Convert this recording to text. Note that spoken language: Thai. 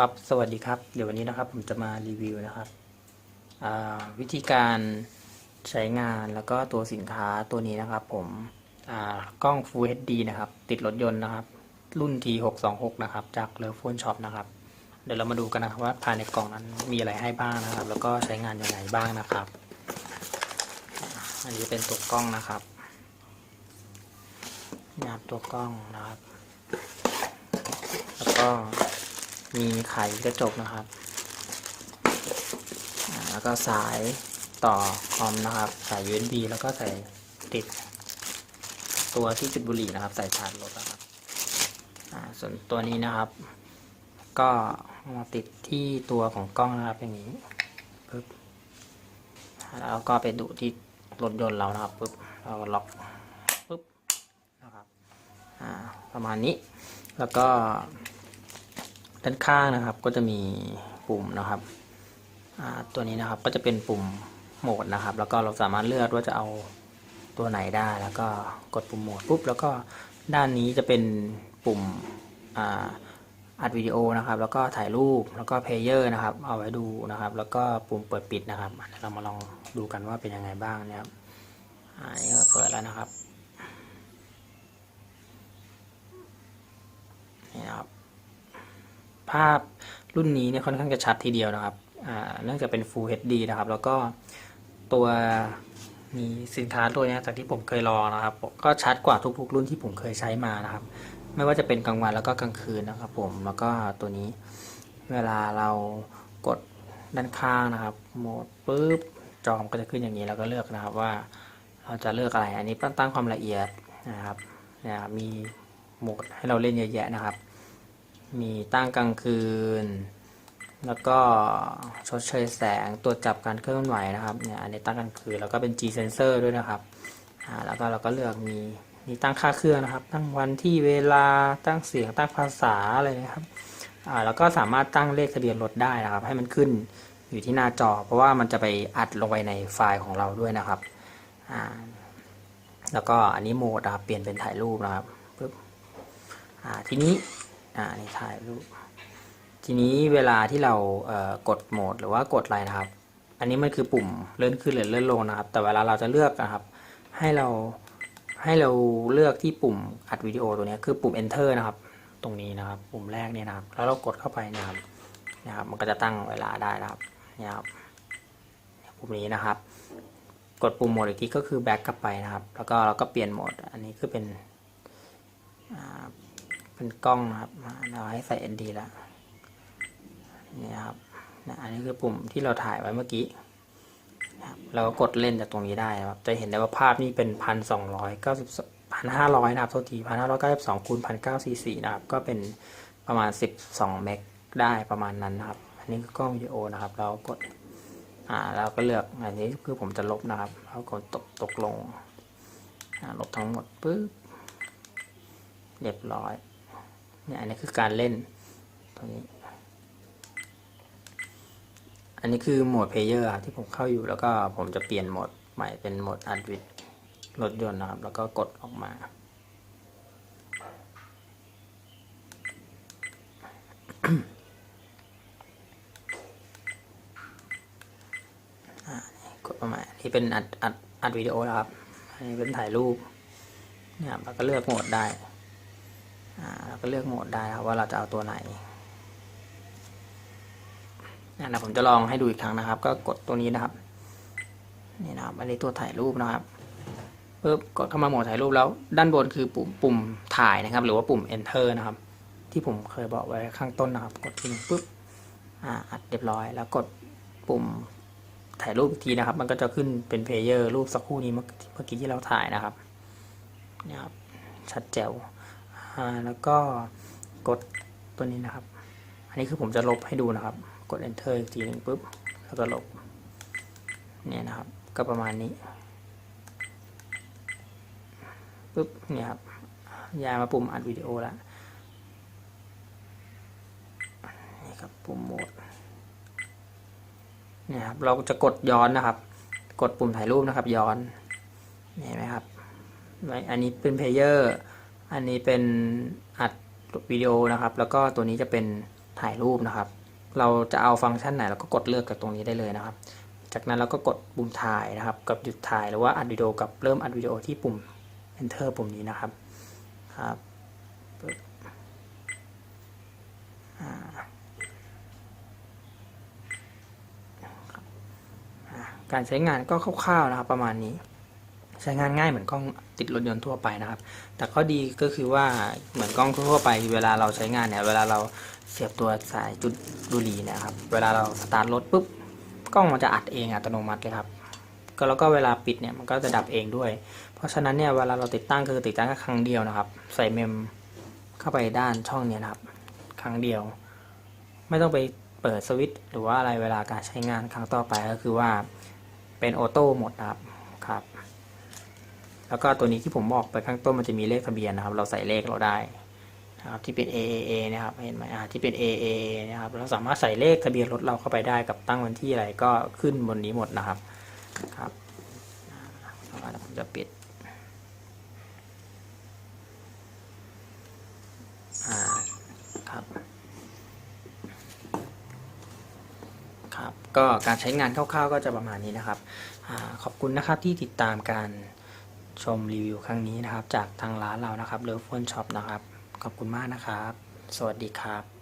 ครับ สวัสดีครับ เดี๋ยววันนี้นะครับผมจะมารีวิวนะครับ วิธีการใช้งานแล้วก็ตัวสินค้าตัวนี้นะครับ ผมกล้อง Full HD นะครับ ติดรถยนต์นะครับ รุ่น T626 นะครับ จากเลอ p ฟ o n Shop นะครับ เดี๋ยวเรามาดูกันนะครับว่าภายในกล่องนั้นมีอะไรให้บ้างนะครับ แล้วก็ใช้งานยังไงบ้างนะครับ อันนี้เป็นตัวกล้องนะครับนี่ครับตัวกล้องนะครับ แล้วก็ มีไขกระจกนะครับ แล้วก็สายต่อคอมนะครับ สาย USB แล้วก็ใส่ติด ตัวที่จุดบุหรี่นะครับ ใส่ชาร์จรถนะครับส่วนตัวนี้นะครับ ก็มาติดที่ตัวของกล้องนะครับอย่างนี้ปึ๊บแล้วก็ไปดูที่รถยนต์เรานะครับปึ๊บเราก็ล็อกปึ๊บนะครับประมาณนี้แล้วก็ ด้านข้างนะครับก็จะมีปุ่มนะครับตัวนี้นะครับก็จะเป็นปุ่มโหมดนะครับ แล้วก็เราสามารถเลือกว่าจะเอาตัวไหนได้ แล้วก็กดปุ่มโหมดปุ๊บแล้วก็ด้านนี้จะเป็นปุ่มอัดวิดีโอนะครับ แล้วก็ถ่ายรูปแล้วก็เพลเยอร์นะครับ เอาไว้ดูนะครับ แล้วก็ปุ่มเปิดปิดนะครับเดี๋ยวเรามาลองดูกันว่าเป็นยังไงบ้างนะครับอ่านี่ก็เปิดแล้วนะครับนี่นะครับ ภาพรุ่นนี้เนี่ยค่อนข้างจะชัดทีเดียวนะครับเนื่องจากเป็น Full HD นะครับ แล้วก็ตัวมีสินค้าตัวนี้จากที่ผมเคยลองนะครับ ก็ชัดกว่าทุกๆ รุ่นที่ผมเคยใช้มานะครับ ไม่ว่าจะเป็นกลางวันแล้วก็กลางคืนนะครับ ผมแล้วก็ตัวนี้เวลาเรากดด้านข้างนะครับโหมดปุ๊บจอมก็จะขึ้นอย่างนี้แล้วก็เลือกนะครับว่าเราจะเลือกอะไร อันนี้ตั้งความละเอียดนะครับเนี่ยครับมีโหมดให้เราเล่นเยอะแยะนะครับ มีตั้งกลางคืน แล้วก็ชดเชยแสงตรวจจับการเคลื่อนไหวนะครับเนี่ยอันนี้ตั้งกลางคืนแล้วก็เป็น G sensor ด้วยนะครับอ่าแล้วก็เราก็เลือกมีมีตั้งค่าเครื่องนะครับ ตั้งวันที่เวลาตั้งเสียงตั้งภาษาอะไรนะครับอ่าแล้วก็สามารถตั้งเลขทะเบียนรถได้นะครับ ให้มันขึ้นอยู่ที่หน้าจอ เพราะว่ามันจะไปอัดลงไปในไฟล์ของเราด้วยนะครับอ่าแล้วก็อันนี้โหมดนะครับเปลี่ยนเป็นถ่ายรูปนะครับปึ๊บอ่าทีนี้ อ่านี่ถ่ายรูป ทีนี้เวลาที่เราเอ่อกดโหมดหรือว่ากดอะไรนะครับ อันนี้มันคือปุ่มเลื่อนขึ้นหรือเลื่อนลงนะครับ แต่เวลาเราจะเลือกนะครับ ให้เราให้เราเลือกที่ปุ่มอัดวิดีโอตัวนี้คือปุ่ม enter นะครับ ตรงนี้นะครับ ปุ่มแรกเนี่ยนะครับ แล้วเรากดเข้าไปนะครับนะครับมันก็จะตั้งเวลาได้นะครับนี่ครับปุ่มนี้นะครับ กดปุ่มโหมดอีกทีก็คือ back กลับไปนะครับ แล้วก็เราก็เปลี่ยนโหมด อันนี้คือเป็นอ่า เป็นกล้องนะครับ เราให้ใส่ ND แล้วนี่ครับนะอันนี้คือปุ่มที่เราถ่ายไว้เมื่อกี้นะครับเราก็กดเล่นจากตรงนี้ได้นะครับ จะเห็นได้ว่าภาพนี่เป็นพันสองร้อยเก้าสิบพันห้าร้อยนะครับโทษทีพันห้าร้อยเก้าสิบสองคูณพันเก้าสี่สี่นะครับ ก็เป็นประมาณสิบสองเมกได้ประมาณนั้นนะครับ อันนี้คือกล้องวิดีโอนะครับ เรากด อ่า เราก็เลือก อันนี้คือผมจะลบนะครับเรากดตกตกลงอ่าลบทั้งหมดปึ๊บ เรียบร้อย เนี่ยอันนี้คือการเล่นตรงนี้ อันนี้คือโหมดเพลเยอร์ที่ผมเข้าอยู่แล้วก็ผมจะเปลี่ยนโหมดใหม่เป็นโหมดอัดวิดรถยนต์นะครับ แล้วก็กดออกมาอ่านี่กดออกมาอันนี้เป็นอัดอัดอัดวิดีโอนะครับ อันนี้เป็นถ่ายรูปเนี่ยครับเราก็เลือกโหมดได้ เราก็เลือกโหมดได้ครับว่าเราจะเอาตัวไหนนี่นะผมจะลองให้ดูอีกครั้งนะครับ ก็กดตัวนี้นะครับนี่นะครับอันนี้ตัวถ่ายรูปนะครับปึ๊บกดเข้ามาโหมดถ่ายรูปแล้วด้านบนคือปุ่มปุ่มถ่ายนะครับ หรือว่าปุ่ม enter นะครับ ที่ผมเคยบอกไว้ข้างต้นนะครับ กดทีนึงปึ๊บอ่าอัดเรียบร้อย แล้วกดปุ่มถ่ายรูปอีกทีนะครับ มันก็จะขึ้นเป็นเพลเยอร์รูปสักครู่นี้เมื่อกี้ที่เราถ่ายนะครับนี่ยครับชัดแจ๋ว แล้วก็กดตัวนี้นะครับ อันนี้คือผมจะลบให้ดูนะครับ กด enter อีกทีหนึ่งปุ๊บ แล้วก็ลบ เนี่ยนะครับ ก็ประมาณนี้ ปุ๊บ เนี่ยครับ ย้ายมาปุ่มอัดวิดีโอล้วนี่ครับ ปุ่มโหมด เนี่ยครับ เราจะกดย้อนนะครับ กดปุ่มถ่ายรูปนะครับ ย้อน เห็นไหมครับ อันนี้เป็นเพลเยอร์ อันนี้เป็นอัดวิดีโอนะครับ แล้วก็ตัวนี้จะเป็นถ่ายรูปนะครับ เราจะเอาฟังก์ชันไหนเราก็กดเลือกจากตรงนี้ได้เลยนะครับ จากนั้นเราก็กดปุ่มถ่ายนะครับ กับหยุดถ่ายหรือว่าอัดวิดีโอกับเริ่มอัดวิดีโอที่ปุ่ม enter ปุ่มนี้นะครับครับการใช้งานก็คร่าวๆนะครับประมาณนี้ ใช้งานง่ายเหมือนกล้องติดรถยนต์ทั่วไปนะครับ แต่ข้อดีก็คือว่าเหมือนกล้องทั่วไป เวลาเราใช้งานเนี่ย เวลาเราเสียบตัวสายจุดบุหรี่นะครับ เวลาเราสตาร์ทรถปุ๊บกล้องมันจะอัดเองอัตโนมัติเลยครับ ก็แล้วก็เวลาปิดเนี่ยมันก็จะดับเองด้วย เพราะฉะนั้นเนี่ยเวลาเราติดตั้งคือติดตั้งแค่ครั้งเดียวนะครับ ใส่เมมเข้าไปด้านช่องเนี้นะครับ ครั้งเดียว ไม่ต้องไปเปิดสวิตช์หรือว่าอะไรเวลาการใช้งานครั้งต่อไปก็คือว่าเป็นออโต้หมดนะครับ แล้วก็ตัวนี้ที่ผมบอกไปข้างต้นมันจะมีเลขทะเบียนนะครับ เราใส่เลขเราได้นะครับที่เป็น AAA นะครับเห็นไหมอ่าที่เป็น AAA นะครับเราสามารถใส่เลขทะเบียนรถเราเข้าไปได้กับตั้งวันที่อะไรก็ขึ้นบนนี้หมดนะครับครับผมจะปิดครับครับ ก็การใช้งานคร่าวๆก็จะประมาณนี้นะครับอขอบคุณนะครับที่ติดตามการ ชมรีวิวครั้งนี้นะครับ จากทางร้านเรานะครับเลิฟฟอนช็อปนะครับ ขอบคุณมากนะครับ สวัสดีครับ